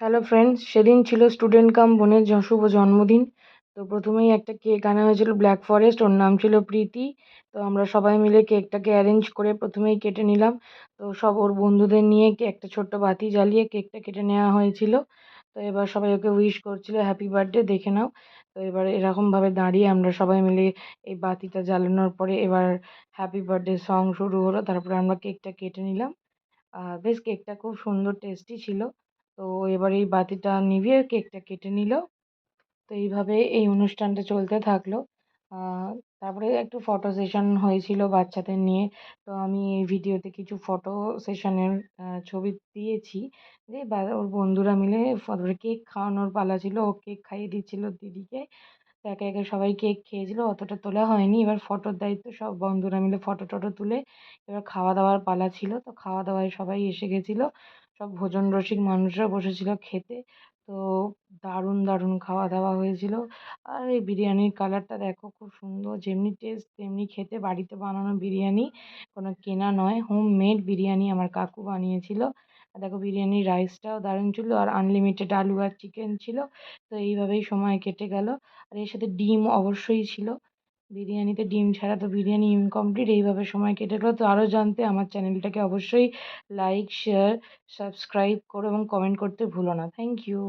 Hello friends সেদিন ছিল student কাম বোনের শুভ জন্মদিন। তো প্রথমেই একটা কেক আনা হয়েছিল ব্ল্যাক ফরেস্ট ওর নাম ছিল প্রীতি। তো আমরা সবাই মিলে কেকটাকে অ্যারেঞ্জ করে প্রথমেই কেটে নিলাম। তো সব ওর বন্ধুদের নিয়ে একটা ছোট্ট বাতি জ্বালিয়ে কেকটা কেটে নেওয়া হয়েছিল। তো এবার সবাই ওকে উইশ করছিল হ্যাপি বার্থডে দেখে নাও। তো এবার এরকমভাবে দাঁড়িয়ে আমরা সবাই মিলে এই বাতিটা জ্বালানোর পরে এবার হ্যাপি বার্থডে সং শুরু হলো। তারপরে আমরা কেকটা কেটে নিলাম। বেশ কেকটা খুব সুন্দর টেস্টি ছিল। তো এবার এই বাতিটা নিভিয়ে কেকটা কেটে নিল। তো এইভাবে এই অনুষ্ঠানটা চলতে থাকল। তারপরে একটু ফটো সেশন হয়েছিল বাচ্চাদের নিয়ে। তো আমি এই ভিডিওতে কিছু ফটো সেশনের ছবি দিয়েছি। যে ওর বন্ধুরা মিলে কেক খাওয়ানোর পালা ছিল। ও কেক খাইয়ে দিচ্ছিল দিদিকে। একে একে সবাই কেক খেয়েছিল, অতটা তোলা হয়নি। এবার ফটোর দায়িত্ব সব বন্ধুরা মিলে ফটো টটো তুলে এবার খাওয়া দাওয়ার পালা ছিল। তো খাওয়া দাওয়ায় সবাই এসে গেছিল। সব ভোজন রসিক মানুষরা বসেছিল খেতে। তো দারুণ দারুণ খাওয়া দাওয়া হয়েছিল। আর এই বিরিয়ানির কালারটা দেখো খুব সুন্দর। যেমনি টেস্ট তেমনি খেতে। বাড়িতে বানানো বিরিয়ানি কোনো কেনা নয়। হোমমেড বিরিয়ানি আমার কাকু বানিয়েছিল। আর দেখো বিরিয়ানির রাইসটাও দারুণ ছিল আর আনলিমিটেড আলু আর চিকেন ছিল, তো এইভাবেই সময় কেটে গেল। আর এর সাথে ডিম অবশ্যই ছিল। বিরিয়ানিতে ডিম ছাড়া তো বিরিয়ানি ইনকমপ্লিট এইভাবে সময় কেটে গেলো। তো আরও জানতে আমার চ্যানেলটাকে অবশ্যই লাইক শেয়ার সাবস্ক্রাইব করো এবং কমেন্ট করতে ভুলো না। Thank you